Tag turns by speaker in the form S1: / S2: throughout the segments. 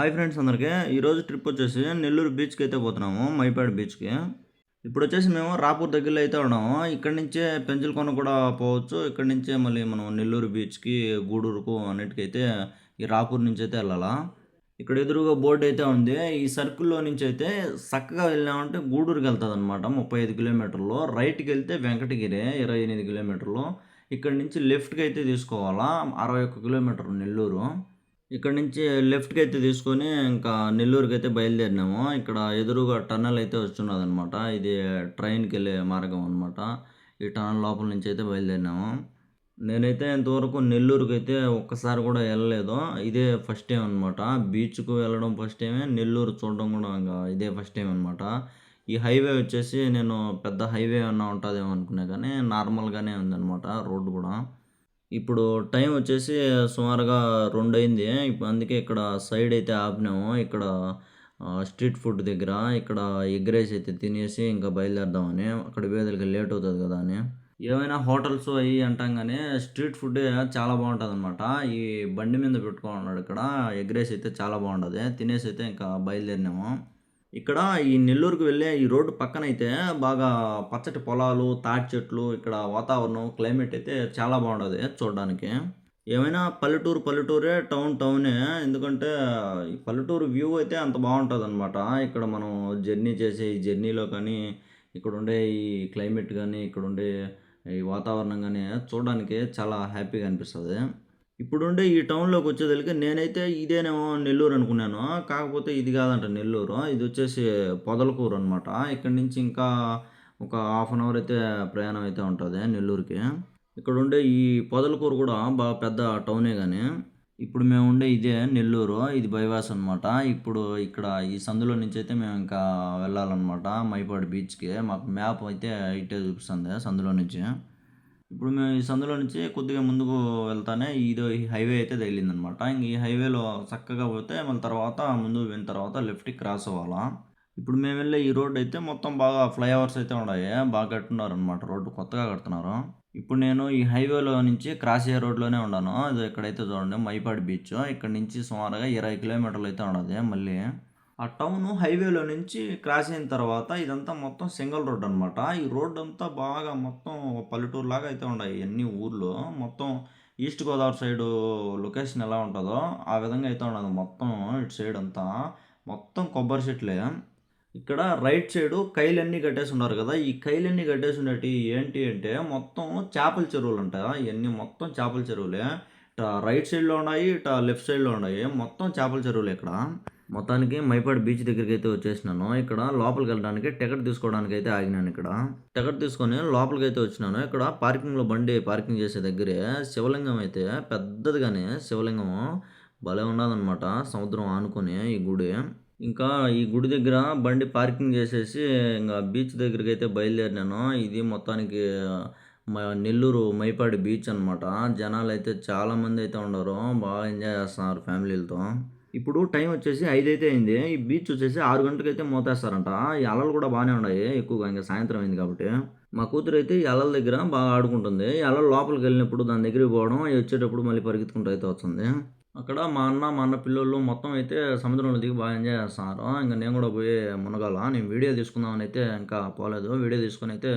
S1: Hi friends అందరికీ. ఈరోజు trip వచ్చేసి నెల్లూరు బీచ్కి అయితే పోతున్నాము మైపాడు బీచ్కి ఇప్పుడు వచ్చేసి మేము రాపూర్ దగ్గరలో అయితే ఉన్నాము. ఇక్కడ నుంచే పెంచులకొన కూడా పోవచ్చు. ఇక్కడ నుంచే మళ్ళీ మనం నెల్లూరు బీచ్కి గూడూరుకు అన్నిటికైతే ఈ రాపూర్ నుంచి అయితే వెళ్ళాలా. ఇక్కడ ఎదురుగా బోర్డు అయితే ఉంది. ఈ సర్కిల్లో నుంచి అయితే చక్కగా వెళ్ళామంటే గూడూరుకి వెళ్తుంది అనమాట ముప్పై ఐదు కిలోమీటర్లు. రైట్కి వెళ్తే వెంకటగిరి ఇరవై ఎనిమిది కిలోమీటర్లు. ఇక్కడ నుంచి లెఫ్ట్కి అయితే తీసుకోవాలా. అరవై ఒక్క కిలోమీటర్ నెల్లూరు. ఇక్కడ నుంచి లెఫ్ట్కి అయితే తీసుకొని ఇంకా నెల్లూరుకి అయితే బయలుదేరినాము. ఇక్కడ ఎదురుగా టన్నల్ అయితే వస్తున్నది అనమాట ఇది ట్రైన్కి వెళ్ళే మార్గం అనమాట ఈ టన్నల్ లోపల నుంచి అయితే బయలుదేరినాము. నేనైతే ఇంతవరకు నెల్లూరుకి అయితే ఒక్కసారి కూడా వెళ్ళలేదు. ఇదే ఫస్ట్ టైం అనమాట బీచ్కు వెళ్ళడం ఫస్ట్ టైమే నెల్లూరు చూడడం కూడా ఇంకా ఇదే ఫస్ట్ టైం అనమాట ఈ హైవే వచ్చేసి నేను పెద్ద హైవే అన్నా ఉంటుందేమో అనుకున్నా కానీ నార్మల్గానే ఉందన్నమాట రోడ్డు కూడా. ఇప్పుడు టైం వచ్చేసి సుమారుగా రెండు అయింది అందుకే ఇక్కడ సైడ్ అయితే ఆపినాము. ఇక్కడ స్ట్రీట్ ఫుడ్ దగ్గర ఇక్కడ ఎగ్ రైస్ అయితే తినేసి ఇంకా బయలుదేరదామని. అక్కడ వేదలకి లేట్ అవుతుంది కదా అని. ఏమైనా హోటల్స్ అవి అంటాం కానీ స్ట్రీట్ ఫుడ్ చాలా బాగుంటుంది అనమాట ఈ బండి మీద పెట్టుకున్నాడు ఇక్కడ. ఎగ్ రైస్ అయితే చాలా బాగుంటుంది. తినేసి అయితే ఇంకా బయలుదేరినాము. ఇక్కడ ఈ నెల్లూరుకు వెళ్ళే ఈ రోడ్డు పక్కన అయితే బాగా పచ్చటి పొలాలు తాటి చెట్లు ఇక్కడ వాతావరణం క్లైమేట్ అయితే చాలా బాగుంటుంది చూడడానికి. ఏమైనా పల్లెటూరు పల్లెటూరే టౌన్ టౌనే ఎందుకంటే ఈ పల్లెటూరు వ్యూ అయితే అంత బాగుంటుంది అనమాట ఇక్కడ మనం జర్నీ చేసే ఈ జర్నీలో కానీ ఇక్కడ ఉండే ఈ క్లైమేట్ కానీ ఇక్కడ ఉండే ఈ వాతావరణం కానీ చూడడానికి చాలా హ్యాపీగా అనిపిస్తుంది. ఇప్పుడుండే ఈ టౌన్లోకి వచ్చేదలికి నేనైతే ఇదేనేమో నెల్లూరు అనుకున్నాను. కాకపోతే ఇది కాదంట నెల్లూరు. ఇది వచ్చేసి పొదలకూరు అనమాట ఇక్కడ నుంచి ఇంకా ఒక హాఫ్ అన్ అవర్ అయితే ప్రయాణం అయితే ఉంటుంది నెల్లూరుకి. ఇక్కడ ఉండే ఈ పొదలకూరు కూడా బాగా పెద్ద టౌనే కానీ ఇప్పుడు మేము ఉండే ఇదే నెల్లూరు. ఇది బైవాస్ అనమాట ఇప్పుడు ఇక్కడ ఈ సందులో నుంచి అయితే మేము ఇంకా వెళ్ళాలన్నమాట. మైపాడు బీచ్కి. మాకు మ్యాప్ అయితే ఇట్టే చూపిస్తుంది సందులో నుంచి. ఇప్పుడు మేము ఈ సందులో నుంచి కొద్దిగా ముందుకు వెళ్తానే ఇదో ఈ హైవే అయితే తగిలిందనమాట. ఇంక ఈ హైవేలో చక్కగా పోతే మళ్ళీ తర్వాత ముందుకు వెళ్ళిన తర్వాత లెఫ్ట్కి క్రాస్ అవ్వాలా. ఇప్పుడు మేము వెళ్ళే ఈ రోడ్ అయితే మొత్తం బాగా ఫ్లైఓవర్స్ అయితే ఉన్నాయి బాగా కట్టున్నారు అనమాట రోడ్డు కొత్తగా కడుతున్నారు. ఇప్పుడు నేను ఈ హైవేలో నుంచి క్రాస్ అయ్యే రోడ్లోనే ఉన్నాను ఇది ఎక్కడైతే చూడండి మైపాడు బీచ్. ఇక్కడ నుంచి సుమారుగా ఇరవై కిలోమీటర్లు అయితే ఉండదు మళ్ళీ. ఆ టౌన్ హైవేలో నుంచి క్రాస్ అయిన తర్వాత ఇదంతా మొత్తం సింగిల్ రోడ్ అనమాట ఈ రోడ్ అంతా బాగా మొత్తం పల్లెటూరు లాగా అయితే ఉన్నాయి అన్ని ఊర్లో. మొత్తం ఈస్ట్ గోదావరి సైడ్ లొకేషన్ ఎలా ఉంటుందో ఆ విధంగా అయితే ఉండదు మొత్తం ఇటు సైడ్ అంతా. మొత్తం కొబ్బరి చెట్లే. ఇక్కడ రైట్ సైడ్ కైలన్నీ కట్టేసి ఉన్నారు కదా ఈ కైలన్నీ కట్టేసి ఉండేటి ఏంటి అంటే మొత్తం చేపల చెరువులు ఉంటాయి ఇవన్నీ మొత్తం చేపల చెరువులే. ఇట రైట్ సైడ్లో ఉన్నాయి ఇట లెఫ్ట్ సైడ్లో ఉన్నాయి. మొత్తం చేపల చెరువులు ఇక్కడ. మొత్తానికి మైపాడు బీచ్ దగ్గరికి అయితే వచ్చేసినాను. ఇక్కడ లోపలికి వెళ్ళడానికి టికెట్ తీసుకోవడానికి అయితే ఆగినాను ఇక్కడ. టికెట్ తీసుకొని లోపలికి అయితే వచ్చినాను. ఇక్కడ పార్కింగ్లో బండి పార్కింగ్ చేసే దగ్గరే శివలింగం అయితే పెద్దదిగానే శివలింగం భలే ఉన్నదనమాట సముద్రం ఆనుకొని ఈ గుడి. ఇంకా ఈ గుడి దగ్గర బండి పార్కింగ్ చేసేసి ఇంకా బీచ్ దగ్గరికి అయితే బయలుదేరినాను. ఇది మొత్తానికి నెల్లూరు మైపాడి బీచ్ అనమాట జనాలు అయితే చాలా మంది అయితే ఉన్నారు బాగా ఎంజాయ్ చేస్తున్నారు ఫ్యామిలీలతో. ఇప్పుడు టైం వచ్చేసి ఐదు అయితే అయింది. ఈ బీచ్ వచ్చేసి ఆరు గంటలకైతే మోతేస్తారంట. ఈ అలలు కూడా బాగానే ఉన్నాయి. ఎక్కువగా ఇంకా సాయంత్రం అయింది కాబట్టి. మా కూతురు అయితే ఈ అలల దగ్గర బాగా ఆడుకుంటుంది. ఈ అలలు లోపలికి వెళ్ళినప్పుడు దాని దగ్గరికి పోవడం వచ్చేటప్పుడు మళ్ళీ పరిగెత్తుకుంటూ అయితే వస్తుంది. అక్కడ మా అన్న మా అన్న పిల్లలు మొత్తం అయితే సముద్రంలో దిగి బాగా ఎంజాయ్ చేస్తున్నారు. ఇంకా నేను కూడా పోయి మునగాల. నేను వీడియో తీసుకుందామని అయితే ఇంకా పోలేదు. వీడియో తీసుకొని అయితే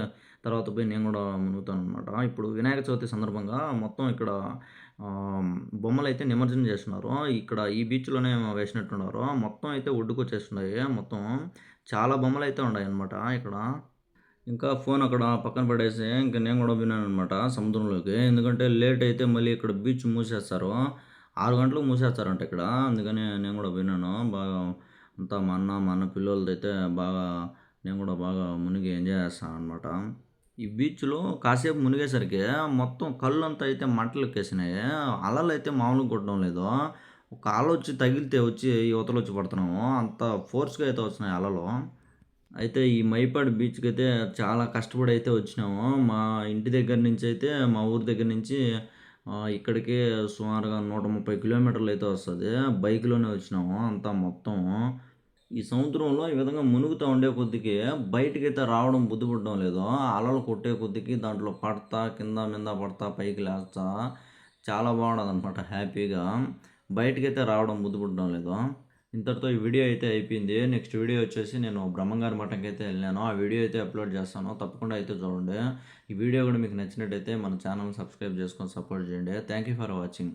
S1: తర్వాత పోయి నేను కూడా మునుగుతాను అనమాట ఇప్పుడు వినాయక చవితి సందర్భంగా మొత్తం ఇక్కడ బొమ్మలు అయితే నిమజ్జనం చేస్తున్నారు. ఇక్కడ ఈ బీచ్లోనే వేసినట్టున్నారు. మొత్తం అయితే ఒడ్డుకు వచ్చేస్తున్నాయి మొత్తం చాలా బొమ్మలు అయితే ఉన్నాయి అనమాట ఇక్కడ. ఇంకా ఫోన్ అక్కడ పక్కన పడేసి ఇంకా నేను కూడా విన్నాను అనమాట సముద్రంలోకి. ఎందుకంటే లేట్ అయితే మళ్ళీ ఇక్కడ బీచ్ మూసేస్తారు. ఆరు గంటలకు మూసేస్తారంట ఇక్కడ. అందుకని నేను కూడా విన్నాను. బాగా అంతా మా అన్న మా అన్న పిల్లలతో అయితే బాగా నేను కూడా బాగా మునిగి ఎంజాయ్ చేస్తాను అనమాట ఈ బీచ్లో కాసేపు మునిగేసరికి మొత్తం కళ్ళు అంతా అయితే మంటలు ఎక్కేసినాయి అలలు అయితే మామూలుగా కొట్టడం లేదు. ఒక అల వచ్చి తగిలితే వచ్చి యువతలు వచ్చి పడుతున్నాము. అంత ఫోర్స్గా అయితే వస్తున్నాయి అలలు. అయితే ఈ మైపాడు బీచ్కి అయితే చాలా కష్టపడి అయితే వచ్చినాము. మా ఇంటి దగ్గర నుంచి అయితే మా ఊరి దగ్గర నుంచి ఇక్కడికి సుమారుగా నూట ముప్పై కిలోమీటర్లు అయితే వస్తుంది. బైక్లోనే వచ్చినాము అంతా మొత్తం. ఈ సముద్రంలో ఈ విధంగా మునుగుతూ ఉండే కొద్దికి బయటికి అయితే రావడం బుద్ధిపడడం లేదు. అలలు కొట్టే కొద్దికి దాంట్లో పడతా కింద మింద పడతా పైకి లేస్తా చాలా బాగుండదు అనమాట హ్యాపీగా బయటికి అయితే రావడం బుద్ధిపడడం లేదు. ఇంతటితో ఈ వీడియో అయితే అయిపోయింది. నెక్స్ట్ వీడియో వచ్చేసి నేను బ్రహ్మంగారి మఠంకి అయితే వెళ్ళాను. ఆ వీడియో అయితే అప్లోడ్ చేస్తాను. తప్పకుండా అయితే చూడండి. ఈ వీడియో కూడా మీకు నచ్చినట్టయితే మన ఛానల్ సబ్స్క్రైబ్ చేసుకొని సపోర్ట్ చేయండి. Thank you for watching.